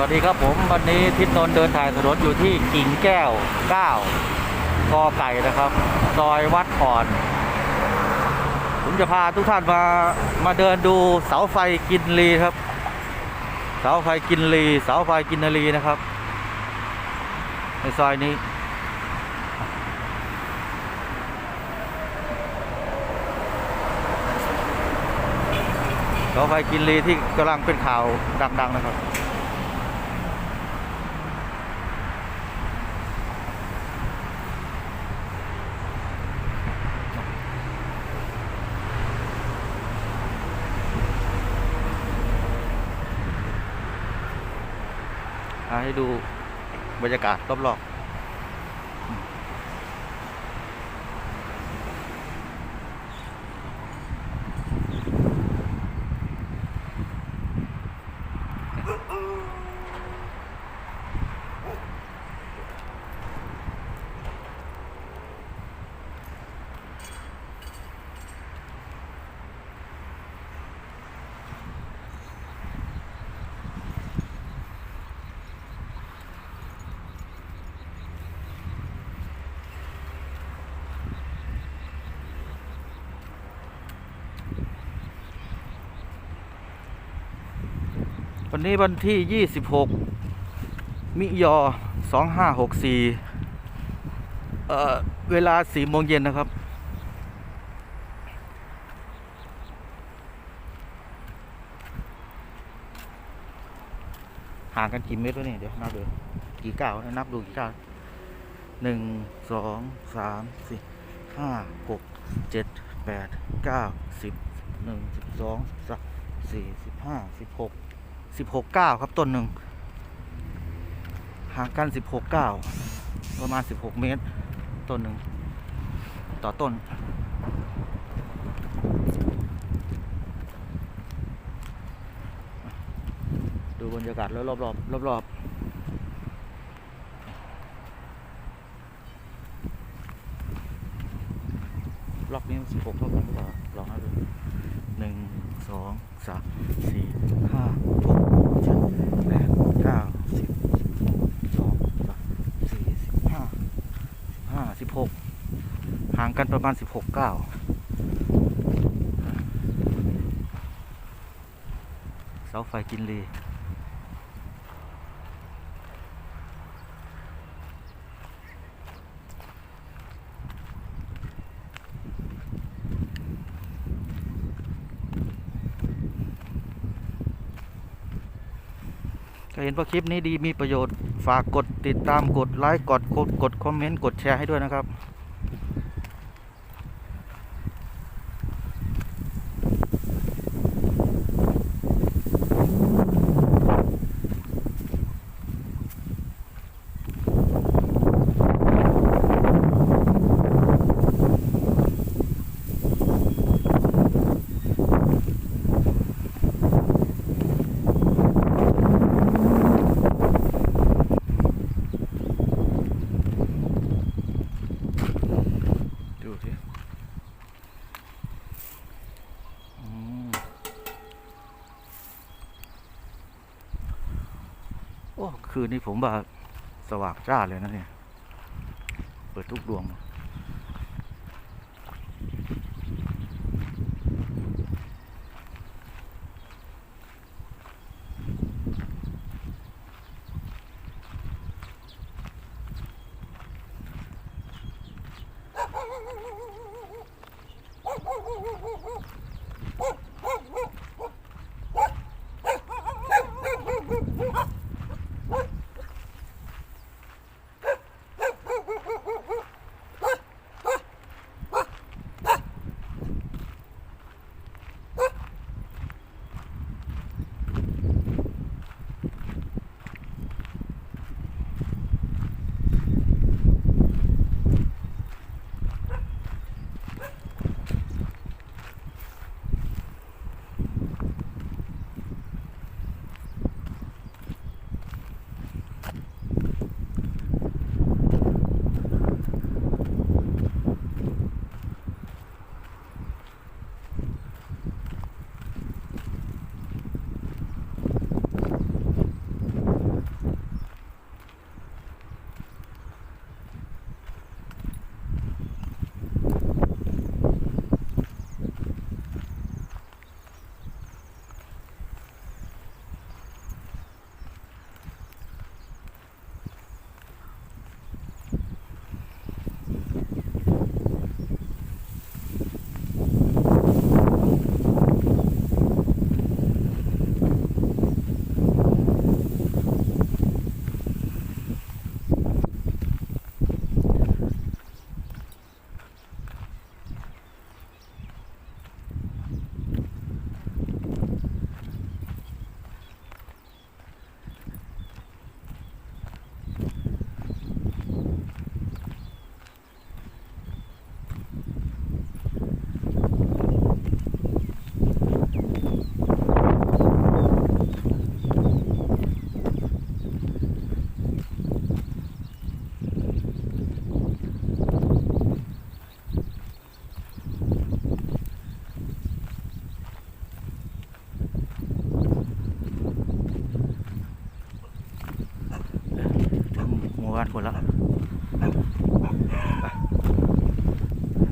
วัสดีครับผมวันนี้ทิศนนเดินถ่ายถนนอยู่ที่กิ่งแก้ว 9กอไก่นะครับซอยวัดอ่อน ผมจะพาทุกท่านมามาเดินดูเสาไฟกินรีครับ เสาไฟกินรีเสาไฟกินรีนะครับ ในซอยนี้เสาไฟกินรีที่กำลังเป็นข่าวดังๆนะครับ ให้ดูบรรยากาศรอบๆ วันนี้วันที่ 26 มิยอ 2564 เอ่อ เวลา4โมงเย็นนะครับ ห่างกันกี่เมตรวะเนี่ย เดี๋ยวนับดู กี่ก้าวนับดูกี่ก้าวหนึ่งสองสามสี่ห้าหกเจ็ดแปดเก้าสิบหนึ่งสิบสองสิบสามสี่สิบห้าสิบหก สิบหกเก้าครับต้นหนึ่งห่างกันสิบหกเก้าประมาณสิบหกเมตร ต้นหนึ่งต่อต้น ดูบรรยากาศแล้วรอบๆรอบๆล็อกนี้สิบหกเท่ากันหรือเปล่าลองดูหนึ่งสองสามสี่ห้าหกเจ็ดแปดเก้าสิบสิบสองสิบสามสี่สิบห้าสิบห้าสิบหกห่าง กันประมาณสิบหกเก้าเสาไฟกินรีเห็นว่าคลิปนี้ดีมีประโยชน์ ฝากกดติดตามกดไลค์กดกดกดคอมเมนต์ กดแชร์ให้ด้วยนะครับ ดูสิอืม โอ้ คืนนี้ผมว่าสว่างจ้าเลยนะเนี่ย เปิดทุกดวง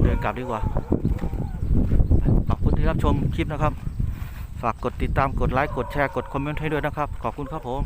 เดินกลับดีกว่า ขอบคุณที่รับชมคลิปนะครับ ฝากกดติดตามกดไลค์กดแชร์กดคอมเมนต์ให้ด้วยนะครับ ขอบคุณครับผม